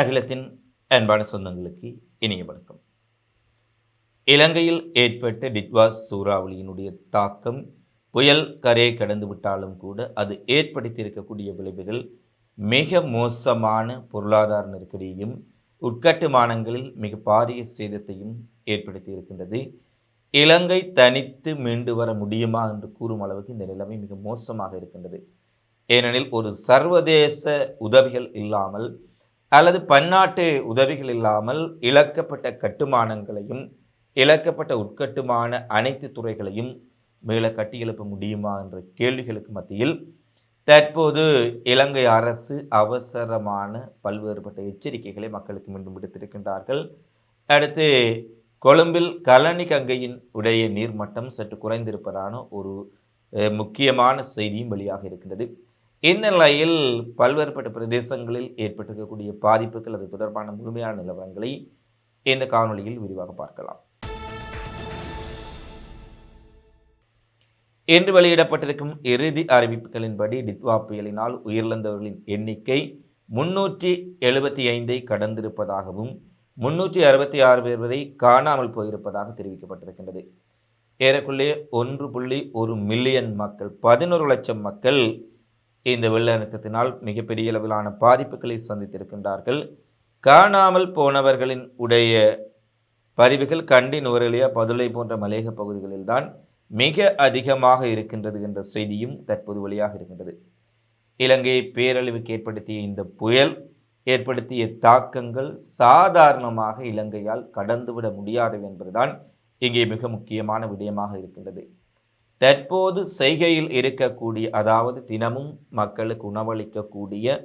அகிலத்தின் அன்பான சொந்தங்களுக்கு இனிய வணக்கம். இலங்கையில் ஏற்பட்ட டிட்வா சூறாவளியினுடைய தாக்கம் புயல் கரையை கடந்து விட்டாலும் கூட அது ஏற்படுத்தியிருக்கக்கூடிய விளைவுகள் மிக மோசமான பொருளாதார நெருக்கடியையும் உட்கட்டுமானங்களில் மிக பாரிய சேதத்தையும் ஏற்படுத்தி இருக்கின்றது இலங்கை தனித்து மீண்டு வர முடியுமா என்று கூறும் அளவுக்கு இந்த நிலைமை மிக மோசமாக இருக்கின்றது. ஏனெனில் ஒரு சர்வதேச உதவிகள் இல்லாமல் அல்லது பன்னாட்டு உதவிகள் இல்லாமல் இழக்கப்பட்ட கட்டுமானங்களையும் இழக்கப்பட்ட உட்கட்டுமான அனைத்து துறைகளையும் மேலே கட்டியெழுப்ப முடியுமா என்ற கேள்விகளுக்கு மத்தியில் தற்போது இலங்கை அரசு அவசரமான பல்வேறுபட்ட எச்சரிக்கைகளை மக்களுக்கு மீண்டும் விடுத்திருக்கின்றார்கள். அடுத்து கொழும்பில் கலனி கங்கையின் உடைய நீர்மட்டம் சற்று குறைந்திருப்பதான ஒரு முக்கியமான செய்தியும் வெளியாக இருக்கின்றது. இந்நிலையில் பல்வேறுபட்ட பிரதேசங்களில் ஏற்பட்டிருக்கக்கூடிய பாதிப்புகள் அது தொடர்பான முழுமையான நிலவரங்களை இந்த காணொளியில் விரிவாக பார்க்கலாம். இன்று வெளியிடப்பட்டிருக்கும் இறுதி அறிவிப்புகளின்படி டித்வா புயலினால் உயிரிழந்தவர்களின் எண்ணிக்கை முன்னூற்றி எழுபத்தி ஐந்தை கடந்திருப்பதாகவும் முன்னூற்றி அறுபத்தி ஆறு பேர் வரை காணாமல் போயிருப்பதாக தெரிவிக்கப்பட்டிருக்கின்றது. ஏறக்குள்ளே ஒன்று புள்ளி ஒரு மில்லியன் மக்கள் பதினொரு லட்சம் மக்கள் இந்த வெள்ள அழுத்தத்தினால் மிகப்பெரிய அளவிலான பாதிப்புகளை சந்தித்திருக்கின்றார்கள். காணாமல் போனவர்களின் உடைய பதிவுகள் கண்டி நுவரலியா பதுளை போன்ற மலையக பகுதிகளில்தான் மிக அதிகமாக இருக்கின்றது என்ற செய்தியும் தற்போது வெளியாக இருக்கின்றது. இலங்கையை பேரழிவுக்கு ஏற்படுத்திய இந்த புயல் ஏற்படுத்திய தாக்கங்கள் சாதாரணமாக இலங்கையால் கடந்துவிட முடியாதவை என்பதுதான் இங்கே மிக முக்கியமான விடயமாக இருக்கின்றது. தற்போது செய்கையில் இருக்கக்கூடிய அதாவது தினமும் மக்களுக்கு உணவளிக்கக்கூடிய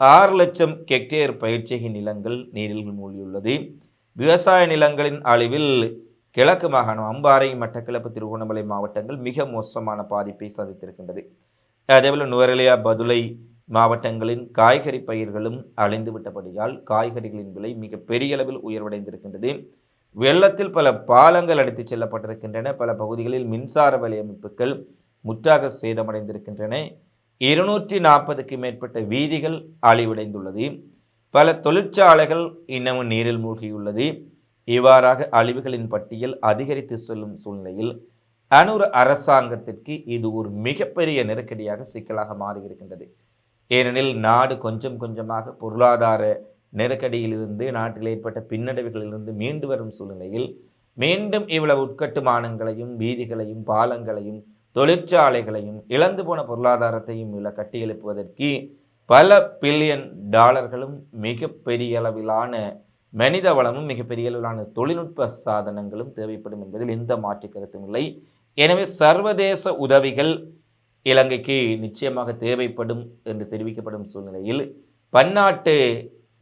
ஆறு லட்சம் ஹெக்டேர் பயிற்சிகை நிலங்கள் நீரில் மூழ்கியுள்ளது. விவசாய நிலங்களின் அழிவில் கிழக்கு மாகாணம் அம்பாறை மட்டக்கிழப்பு திருகோணமலை மாவட்டங்கள் மிக மோசமான பாதிப்பை சந்தித்திருக்கின்றது. அதேபோல் நுவரலியா பதுளை மாவட்டங்களின் காய்கறி பயிர்களும் அழிந்து விட்டபடியால் காய்கறிகளின் விலை மிக பெரிய அளவில் உயர்வடைந்திருக்கின்றது. வெள்ளத்தில் பல பாலங்கள் அடித்துச் செல்லப்பட்டிருக்கின்றன. பல பகுதிகளில் மின்சார வலையமைப்புகள் முற்றாக சேதமடைந்திருக்கின்றன. இருநூற்றி நாற்பதுக்கு மேற்பட்ட வீதிகள் அழிவடைந்துள்ளது. பல தொழிற்சாலைகள் இன்னமும் நீரில் மூழ்கியுள்ளது. இவ்வாறாக அழிவுகளின் பட்டியல் அதிகரித்து செல்லும் சூழ்நிலையில் அனுர அரசாங்கத்திற்கு இது ஒரு மிகப்பெரிய நெருக்கடியாக சிக்கலாக மாறியிருக்கின்றது. ஏனெனில் நாடு கொஞ்சம் கொஞ்சமாக பொருளாதார நெருக்கடியிலிருந்து நாட்டில் ஏற்பட்ட பின்னடைவுகளிலிருந்து மீண்டு வரும் சூழ்நிலையில் மீண்டும் இவ்வளவு உட்கட்டுமானங்களையும் வீதிகளையும் பாலங்களையும் தொழிற்சாலைகளையும் இழந்து போன பொருளாதாரத்தையும் உள்ள கட்டியெழுப்புவதற்கு பல பில்லியன் டாலர்களும் மிகப்பெரிய அளவிலான மனித வளமும் மிகப்பெரிய அளவிலான தொழில்நுட்ப சாதனங்களும் தேவைப்படும் என்பதில் எந்த மாற்று கருத்தும் இல்லை. எனவே சர்வதேச உதவிகள் இலங்கைக்கு நிச்சயமாக தேவைப்படும் என்று தெரிவிக்கப்படும் சூழ்நிலையில் பன்னாட்டு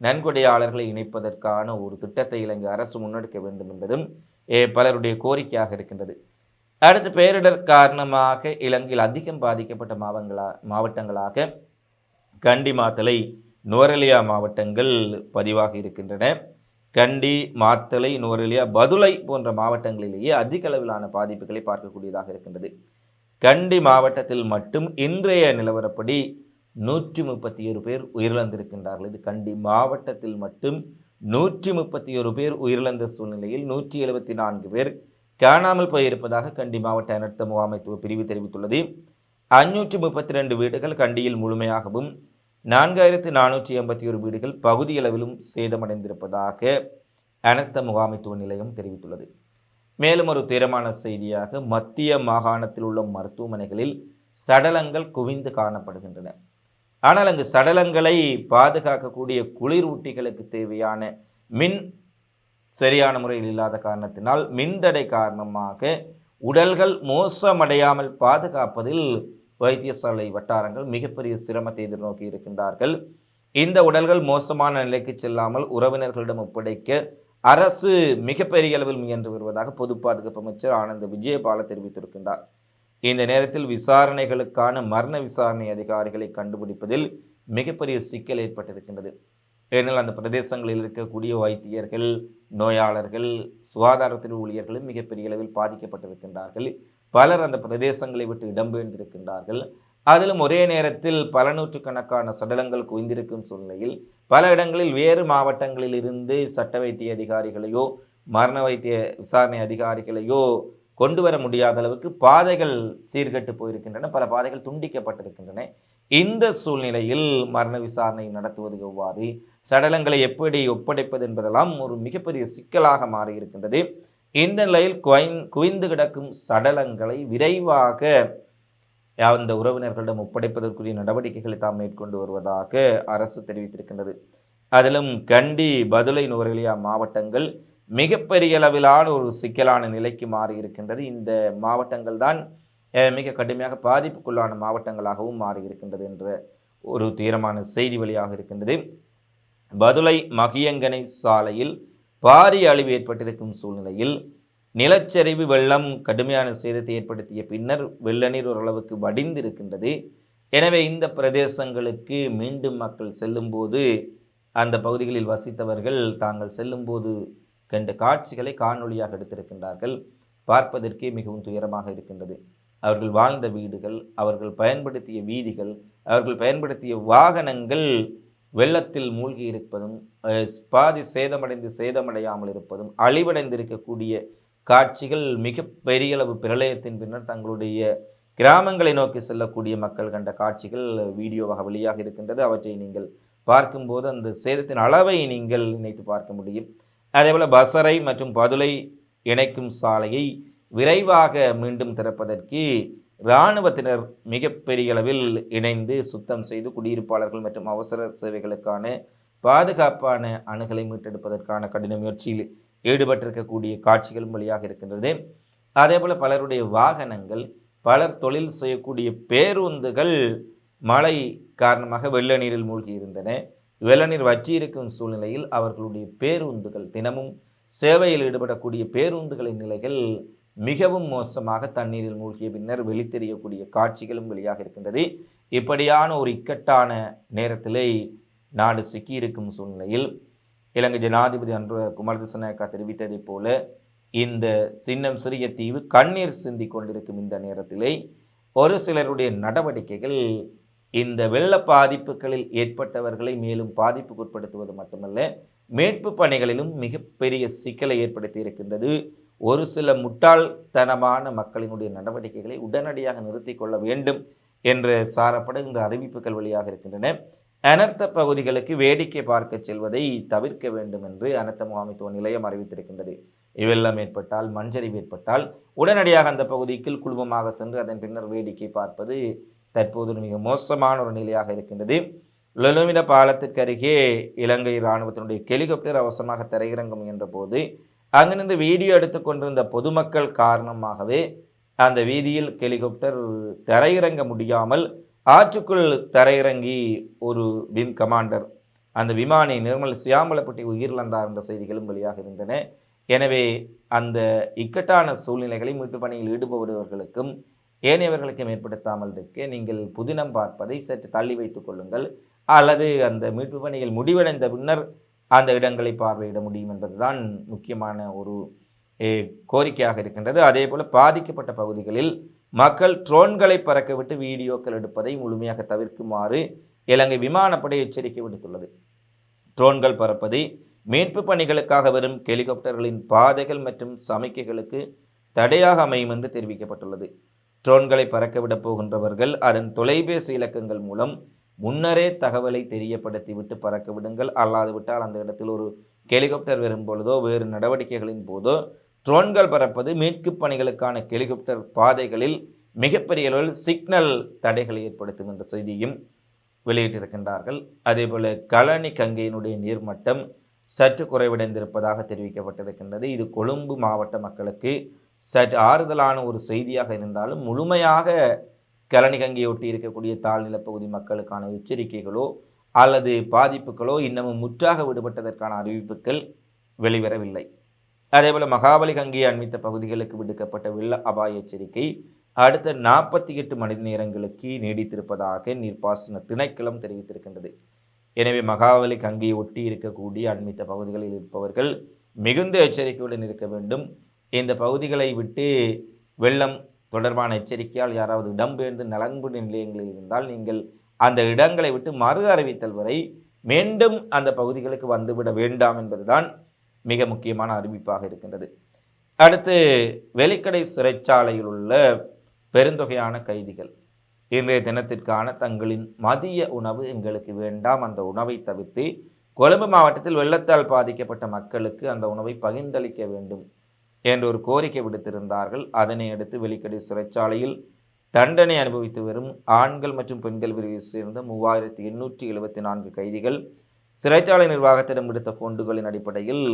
நன்கொடையாளர்களை இணைப்பதற்கான ஒரு திட்டத்தை இலங்கை அரசு முன்னெடுக்க வேண்டும் என்பதும் பலருடைய கோரிக்கையாக இருக்கின்றது. அடுத்து பேரிடர் காரணமாக இலங்கையில் அதிகம் பாதிக்கப்பட்ட மாவங்களா மாவட்டங்களாக கண்டி மாத்தலை நோரலியா மாவட்டங்கள் பதிவாக இருக்கின்றன. கண்டி மாத்தலை நோரலியா பதுளை போன்ற மாவட்டங்களிலேயே அதிக அளவிலான பாதிப்புகளை பார்க்கக்கூடியதாக இருக்கின்றது. கண்டி மாவட்டத்தில் மட்டும் இன்றைய நிலவரப்படி நூற்றி முப்பத்தி ஒரு பேர் உயிரிழந்திருக்கின்றார்கள். இது கண்டி மாவட்டத்தில் மட்டும் நூற்றி முப்பத்தி ஒரு பேர் உயிரிழந்த சூழ்நிலையில் நூற்றி எழுபத்தி நான்கு பேர் காணாமல் போயிருப்பதாக கண்டி மாவட்ட அனர்த்த முகாமைத்துவ பிரிவு தெரிவித்துள்ளது. அஞ்சூற்றி முப்பத்தி ரெண்டு வீடுகள் கண்டியில் முழுமையாகவும் நான்காயிரத்து நானூற்றி எண்பத்தி ஒரு வீடுகள் பகுதியளவிலும் சேதமடைந்திருப்பதாக அனர்த்த முகாமைத்துவ நிலையம் தெரிவித்துள்ளது. மேலும் ஒரு தீரமான செய்தியாக மத்திய மாகாணத்தில் உள்ள மருத்துவமனைகளில் சடலங்கள் குவிந்து காணப்படுகின்றன. ஆனால் அங்கு சடலங்களை பாதுகாக்கக்கூடிய குளிரூட்டிகளுக்கு தேவையான மின் சரியான முறையில் இல்லாத காரணத்தினால் மின்தடை காரணமாக உடல்கள் மோசமடையாமல் பாதுகாப்பதில் வைத்தியசாலை வட்டாரங்கள் மிகப்பெரிய சிரமத்தை எதிர்நோக்கி இருக்கின்றார்கள். இந்த உடல்கள் மோசமான நிலைக்கு செல்லாமல் உறவினர்களிடம் ஒப்படைக்க அரசு மிகப்பெரிய அளவில் முயன்று வருவதாக பொது பாதுகாப்பு அமைச்சர் ஆனந்த விஜயபால தெரிவித்திருக்கின்றார். இந்த நேரத்தில் விசாரணைகளுக்கான மரண விசாரணை அதிகாரிகளை கண்டுபிடிப்பதில் மிகப்பெரிய சிக்கல் ஏற்பட்டிருக்கின்றது. ஏனெனில் அந்த பிரதேசங்களில் இருக்கக்கூடிய வைத்தியர்கள் நோயாளர்கள் சுகாதாரத்துறை ஊழியர்களும் மிகப்பெரிய அளவில் பாதிக்கப்பட்டிருக்கின்றார்கள். பலர் அந்த பிரதேசங்களை விட்டு இடம்பெயர்ந்திருக்கின்றார்கள் அதிலும் ஒரே நேரத்தில் பல நூற்றுக்கணக்கான சடலங்கள் குவிந்திருக்கும் சூழ்நிலையில் பல இடங்களில் வேறு மாவட்டங்களில் இருந்து சட்ட வைத்திய அதிகாரிகளையோ மரண வைத்திய விசாரணை அதிகாரிகளையோ கொண்டு வர முடியாத அளவுக்கு பாதைகள் சீர்கெட்டு போயிருக்கின்றன பல பாதைகள் துண்டிக்கப்பட்டிருக்கின்றன. இந்த சூழ்நிலையில் மரண விசாரணை நடத்துவது எவ்வாறு? சடலங்களை எப்படி ஒப்படைப்பது என்பதெல்லாம் ஒரு மிகப்பெரிய சிக்கலாக மாறியிருக்கின்றது. இந்த நிலையில் குவிந்து கிடக்கும் சடலங்களை விரைவாக அந்த உறவினர்களிடம் ஒப்படைப்பதற்குரிய நடவடிக்கைகளை தாம் மேற்கொண்டு வருவதாக அரசு தெரிவித்திருக்கின்றது. அதிலும் கண்டி பதுளை நுவரெலியா மாவட்டங்கள் மிகப்பெரிய அளவிலான ஒரு சிக்கலான நிலைக்கு மாறி இருக்கின்றது. இந்த மாவட்டங்கள் தான் மிக கடுமையாக பாதிப்புக்குள்ளான மாவட்டங்களாகவும் மாறி இருக்கின்றது என்ற ஒரு தீரமான செய்தி வழியாக இருக்கின்றது. பதுளை மகியங்கனை சாலையில் பாரிய அழிவு ஏற்பட்டிருக்கும் சூழ்நிலையில் நிலச்சரிவு வெள்ளம் கடுமையான சேதத்தை ஏற்படுத்திய பின்னர் வெள்ள நீர் ஓரளவுக்கு வடிந்திருக்கின்றது. எனவே இந்த பிரதேசங்களுக்கு மீண்டும் மக்கள் செல்லும்போது அந்த பகுதிகளில் வசித்தவர்கள் தாங்கள் செல்லும்போது கண்ட காட்சிகளை காணொளியாக எடுத்திருக்கின்றார்கள். பார்ப்பதற்கே மிகவும் துயரமாக இருக்கின்றது. அவர்கள் வாழ்ந்த வீடுகள் அவர்கள் பயன்படுத்திய வீதிகள் அவர்கள் பயன்படுத்திய வாகனங்கள் வெள்ளத்தில் மூழ்கி இருப்பதும் பாதி சேதமடைந்து சேதமடையாமல் இருப்பதும் அழிவடைந்திருக்கக்கூடிய காட்சிகள் மிக பெரிய அளவு பிரளயத்தின் பின்னர் தங்களுடைய கிராமங்களை நோக்கி செல்லக்கூடிய மக்கள் கண்ட காட்சிகள் வீடியோவாக வெளியாக இருக்கின்றது. அவற்றை நீங்கள் பார்க்கும்போது அந்த சேதத்தின் அளவை நீங்கள் நினைத்து பார்க்க முடியும். அதேபோல் பசரை மற்றும் பதுளை இணைக்கும் சாலையை விரைவாக மீண்டும் திறப்பதற்கு இராணுவத்தினர் மிகப்பெரிய அளவில் இணைந்து சுத்தம் செய்து குடியிருப்பாளர்கள் மற்றும் அவசர சேவைகளுக்கான பாதுகாப்பான அணுகலை மீட்டெடுப்பதற்கான கடின முயற்சியில் ஈடுபட்டிருக்கக்கூடிய காட்சிகளும் வழியாக இருக்கின்றது. அதேபோல் பலருடைய வாகனங்கள் பலர் தொழில் செய்யக்கூடிய பேருந்துகள் மழை காரணமாக வெள்ள நீரில் மூழ்கி இருந்தன வெள்ளநீர் வற்றியிருக்கும் வற்றி இருக்கும் சூழ்நிலையில் அவர்களுடைய பேருந்துகள் தினமும் சேவையில் ஈடுபடக்கூடிய பேருந்துகளின் நிலைகள் மிகவும் மோசமாக தண்ணீரில் மூழ்கிய பின்னர் வெளித்தெரியக்கூடிய காட்சிகளும் வெளியாக இருக்கின்றது. இப்படியான ஒரு இக்கட்டான நேரத்திலே நாடு சிக்கியிருக்கும் சூழ்நிலையில் இலங்கை ஜனாதிபதி அன்று குமாரதிசநாயக்கா தெரிவித்ததைப் போல இந்த சின்னம் சிறிய தீவு கண்ணீர் சிந்தி கொண்டிருக்கும் இந்த நேரத்திலே ஒரு சிலருடைய நடவடிக்கைகள் இந்த வெள்ள பாதிப்புகளில் ஏற்பட்டவர்களை மேலும் பாதிப்புக்குட்படுத்துவது மட்டுமல்ல மீட்பு பணிகளிலும் மிகப்பெரிய சிக்கலை ஏற்படுத்தி இருக்கின்றது. ஒரு சில முட்டாள்தனமான மக்களினுடைய நடவடிக்கைகளை உடனடியாக நிறுத்திக் கொள்ள வேண்டும் என்று சாரப்பட இந்த அறிவிப்புகள் வழியாக இருக்கின்றன. அனர்த்த பகுதிகளுக்கு வேடிக்கை பார்க்க செல்வதை தவிர்க்க வேண்டும் என்று அனர்த்த முகாமைத்துவ நிலையம் அறிவித்திருக்கின்றது. இவெல்லாம் ஏற்பட்டால் மஞ்சரிவு ஏற்பட்டால் உடனடியாக அந்த பகுதிக்கு குழுமமாக சென்று அதன் பின்னர் வேடிக்கை பார்ப்பது தற்போது மிக மோசமான ஒரு நிலையாக இருக்கின்றது. லொலுமின பாலத்திற்கு அருகே இலங்கை இராணுவத்தினுடைய ஹெலிகாப்டர் அவசரமாக தரையிறங்க என்ற போது அங்கிருந்து வீடியோ எடுத்து கொண்டிருந்த பொதுமக்கள் காரணமாகவே அந்த வீதியில் ஹெலிகாப்டர் தரையிறங்க முடியாமல் ஆற்றுக்குள் தரையிறங்கி ஒரு விம் கமாண்டர் அந்த விமானி நிர்மல் சியாமலப்பட்டி உயிரிழந்தார் என்ற செய்திகளும் வெளியாக இருந்தன. எனவே அந்த இக்கட்டான சூழ்நிலைகளை மீட்பு பணியில் ஈடுபடுபவர்களுக்கும் ஏனையவர்களுக்கும் ஏற்படுத்தாமல் இருக்க நீங்கள் புதினம் பார்ப்பதை சற்று தள்ளி வைத்துக் கொள்ளுங்கள். அல்லது அந்த மீட்பு பணிகள் முடிவடைந்த பின்னர் அந்த இடங்களை பார்வையிட முடியும் என்பதுதான் முக்கியமான ஒரு கோரிக்கையாக இருக்கின்றது. அதே போல் பாதிக்கப்பட்ட பகுதிகளில் மக்கள் ட்ரோன்களை பறக்கவிட்டு வீடியோக்கள் எடுப்பதை முழுமையாக தவிர்க்குமாறு இலங்கை விமானப்படை எச்சரிக்கை விடுத்துள்ளது. ட்ரோன்கள் பறப்பது மீட்பு பணிகளுக்காக வரும் ஹெலிகாப்டர்களின் பாதைகள் மற்றும் சமிக்கைகளுக்கு தடையாக அமையும் என்று தெரிவிக்கப்பட்டுள்ளது. ட்ரோன்களை பறக்கவிடப் போகின்றவர்கள் அதன் தொலைபேசி இலக்கங்கள் மூலம் முன்னரே தகவலை தெரியப்படுத்திவிட்டு பறக்க விடுங்கள் அல்லாது விட்டால் அந்த இடத்தில் ஒரு ஹெலிகாப்டர் வரும் பொழுதோ வேறு நடவடிக்கைகளின் போதோ ட்ரோன்கள் பறப்பது மீட்பு பணிகளுக்கான ஹெலிகாப்டர் பாதைகளில் மிகப்பெரிய அளவில் சிக்னல் தடைகளை ஏற்படுத்தும் என்ற செய்தியும் வெளியிட்டிருக்கின்றார்கள். அதேபோல் கழனி கங்கையினுடைய நீர்மட்டம் சற்று குறைவடைந்திருப்பதாக தெரிவிக்கப்பட்டிருக்கின்றது. இது கொழும்பு மாவட்ட மக்களுக்கு சற்று ஆறுதலான ஒரு செய்தியாக இருந்தாலும் முழுமையாக கழனி கங்கையை ஒட்டி இருக்கக்கூடிய தாழ்நிலப் பகுதி மக்களுக்கான எச்சரிக்கைகளோ அல்லது பாதிப்புகளோ இன்னமும் முற்றாக விடுபட்டதற்கான அறிவிப்புகள் வெளிவரவில்லை. அதேபோல் மகாபலி கங்கை அண்மித்த பகுதிகளுக்கு விடுக்கப்பட்ட வெள்ள அபாய எச்சரிக்கை அடுத்த நாற்பத்தி எட்டு மணி நேரங்களுக்கு நீடித்திருப்பதாக நீர்ப்பாசன திணைக்களம் தெரிவித்திருக்கின்றது. எனவே மகாபலி கங்கையை ஒட்டி இருக்கக்கூடிய அண்மித்த பகுதிகளில் இருப்பவர்கள் மிகுந்த எச்சரிக்கையுடன் இருக்க வேண்டும். இந்த பகுதிகளை விட்டு வெள்ளம் தொடர்பான எச்சரிக்கையால் யாராவது இடம்பெயர்ந்து நலன்பு நிலையங்களில் இருந்தால் நீங்கள் அந்த இடங்களை விட்டு மறு அறிவித்தல் வரை மீண்டும் அந்த பகுதிகளுக்கு வந்துவிட வேண்டாம் என்பதுதான் மிக முக்கியமான அறிவிப்பாக இருக்கின்றது. அடுத்து வெலிக்கடை சிறைச்சாலையில் உள்ள பெருந்தொகையான கைதிகள். இன்றைய தினத்திற்கான தங்களின் மதிய உணவு எங்களுக்கு வேண்டாம். அந்த உணவை தவிர்த்து கொழும்பு மாவட்டத்தில் வெள்ளத்தால் பாதிக்கப்பட்ட மக்களுக்கு அந்த உணவை பகிர்ந்தளிக்க வேண்டும். என்று ஒரு கோரிக்கை விடுத்திருந்தார்கள். அதனை அடுத்து வெளிக்கடை சிறைச்சாலையில் தண்டனை அனுபவித்து வரும் ஆண்கள் மற்றும் பெண்கள் பிரிவை சேர்ந்த மூவாயிரத்தி எண்ணூற்றி எழுபத்தி நான்கு கைதிகள் சிறைச்சாலை நிர்வாகத்திடம் விடுத்த கொண்டுகளின் அடிப்படையில்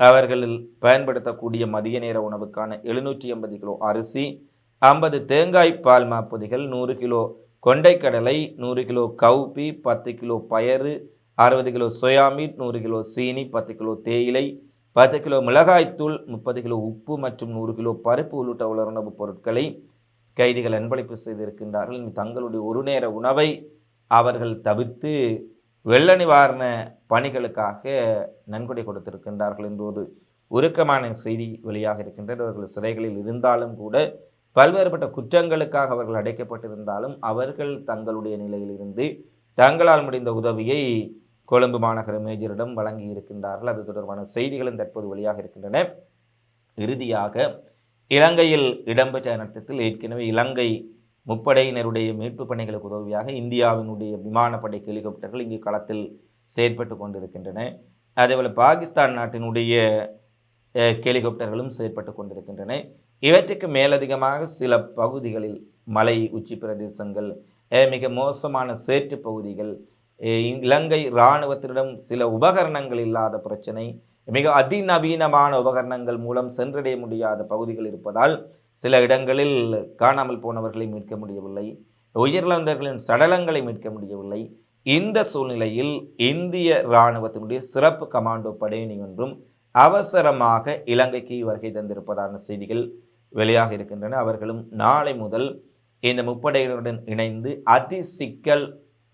அவர்களில் பயன்படுத்தக்கூடிய மதிய நேர உணவுக்கான எழுநூற்றி எண்பது கிலோ அரிசி ஐம்பது தேங்காய் பால் மாப்பொதிகள் நூறு கிலோ கொண்டைக்கடலை நூறு கிலோ கவுப்பி பத்து கிலோ பயறு அறுபது கிலோ சோயாமீட் நூறு கிலோ சீனி பத்து கிலோ தேயிலை பத்து கிலோ மிளகாய்த்தூள் முப்பது கிலோ உப்பு மற்றும் நூறு கிலோ பருப்பு உள்ளிட்ட உலருணவுப் பொருட்களை கைதிகள் அன்பளிப்பு செய்திருக்கின்றார்கள். தங்களுடைய ஒரு நேர உணவை அவர்கள் தவிர்த்து வெள்ள நிவாரண பணிகளுக்காக நன்கொடை கொடுத்திருக்கின்றார்கள் என்று ஒரு உருக்கமான செய்தி வெளியாக இருக்கின்றது. அவர்கள் சிறைகளில் இருந்தாலும் கூட பல்வேறுபட்ட குற்றங்களுக்காக அவர்கள் அடைக்கப்பட்டிருந்தாலும் அவர்கள் தங்களுடைய நிலையில் இருந்து தங்களால் முடிந்த உதவியை கொழும்பு மாநகர மேஜரிடம் வழங்கி இருக்கின்றார்கள் அது தொடர்பான செய்திகளும் தற்போது வெளியாக இருக்கின்றன. இறுதியாக இலங்கையில் இடம்பெற்ற நட்டத்தில் ஏற்கனவே இலங்கை முப்படையினருடைய மீட்பு பணிகளுக்கு உதவியாக இந்தியாவினுடைய விமானப்படை ஹெலிகாப்டர்கள் இங்கு களத்தில் செயற்பட்டு கொண்டிருக்கின்றன. அதேபோல் பாகிஸ்தான் நாட்டினுடைய ஹெலிகாப்டர்களும் செயற்பட்டு கொண்டிருக்கின்றன. இவற்றுக்கு மேலதிகமாக சில பகுதிகளில் மலை உச்சி பிரதேசங்கள் மிக மோசமான சேற்று பகுதிகள் இலங்கை இராணுவத்திடம் சில உபகரணங்கள் இல்லாத பிரச்சனை மிக அதிநவீனமான உபகரணங்கள் மூலம் சென்றடைய முடியாத பகுதிகள் இருப்பதால் சில இடங்களில் காணாமல் போனவர்களை மீட்க முடியவில்லை உயிரிழந்தவர்களின் சடலங்களை மீட்க முடியவில்லை. இந்த சூழ்நிலையில் இந்திய இராணுவத்தினுடைய சிறப்பு கமாண்டோ படையினி ஒன்றும் அவசரமாக இலங்கைக்கு வருகை தந்திருப்பதான செய்திகள் வெளியாக இருக்கின்றன. அவர்களும் நாளை முதல் இந்த முப்படையினருடன் இணைந்து அதிசிக்கல்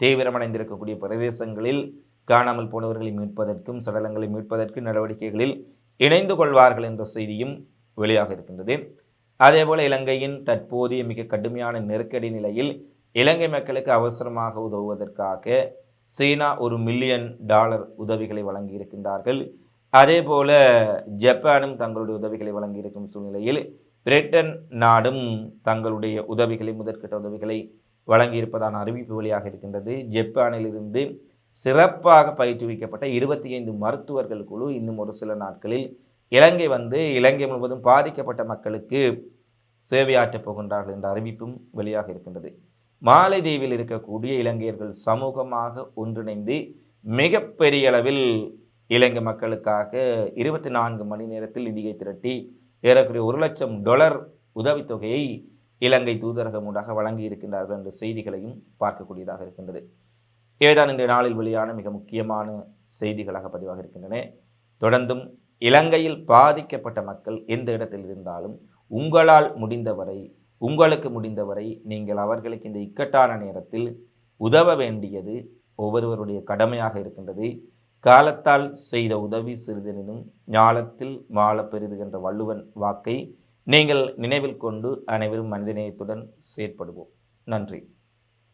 தீவிரமடைந்திருக்கக்கூடிய பிரதேசங்களில் காணாமல் போனவர்களை மீட்பதற்கும் சடலங்களை மீட்பதற்கு நடவடிக்கைகளில் இணைந்து கொள்வார்கள் என்ற செய்தியும் வெளியாக இருக்கின்றது. அதேபோல் இலங்கையின் தற்போதைய மிக கடுமையான நெருக்கடி நிலையில் இலங்கை மக்களுக்கு அவசரமாக உதவுவதற்காக சீனா ஒரு மில்லியன் டாலர் உதவிகளை வழங்கியிருக்கின்றார்கள். அதேபோல ஜப்பானும் தங்களுடைய உதவிகளை வழங்கியிருக்கும் சூழ்நிலையில் பிரிட்டன் நாடும் தங்களுடைய உதவிகளை முதற்கட்ட உதவிகளை வழங்கியிருப்பதான அறிவிப்பு வழியாக இருக்கின்றது. ஜப்பானிலிருந்து சிறப்பாக பயிற்றுவிக்கப்பட்ட இருபத்தி ஐந்து மருத்துவர்கள் குழு இன்னும் ஒரு சில நாட்களில் இலங்கை வந்து இலங்கை முழுவதும் பாதிக்கப்பட்ட மக்களுக்கு சேவையாற்றப் போகின்றார்கள் என்ற அறிவிப்பும் வெளியாக இருக்கின்றது. மாலைதீவில் இருக்கக்கூடிய இலங்கையர்கள் சமூகமாக ஒன்றிணைந்து மிகப்பெரிய அளவில் இலங்கை மக்களுக்காக இருபத்தி நான்கு மணி நேரத்தில் நிதியை திரட்டி ஏறக்குறைய ஒரு லட்சம் டொலர் உதவித்தொகையை இலங்கை தூதரகம் ஊடாக வழங்கி இருக்கின்றார்கள் என்ற செய்திகளையும் பார்க்கக்கூடியதாக இருக்கின்றது. இவைதான் இன்றைய நாளில் வெளியான மிக முக்கியமான செய்திகளாக பதிவாக இருக்கின்றன. தொடர்ந்தும் இலங்கையில் பாதிக்கப்பட்ட மக்கள் எந்த இடத்தில் இருந்தாலும் உங்களால் முடிந்தவரை உங்களுக்கு முடிந்தவரை நீங்கள் அவர்களுக்கு இந்த இக்கட்டான நேரத்தில் உதவ வேண்டியது ஒவ்வொருவருடைய கடமையாக இருக்கின்றது. காலத்தால் செய்த உதவி சிறிதெனினும் ஞாலத்தில் மாள என்ற வள்ளுவன் வாக்கை நீங்கள் நினைவில் கொண்டு அனைவரும் மனிதநேயத்துடன் செயற்படுவோம். நன்றி.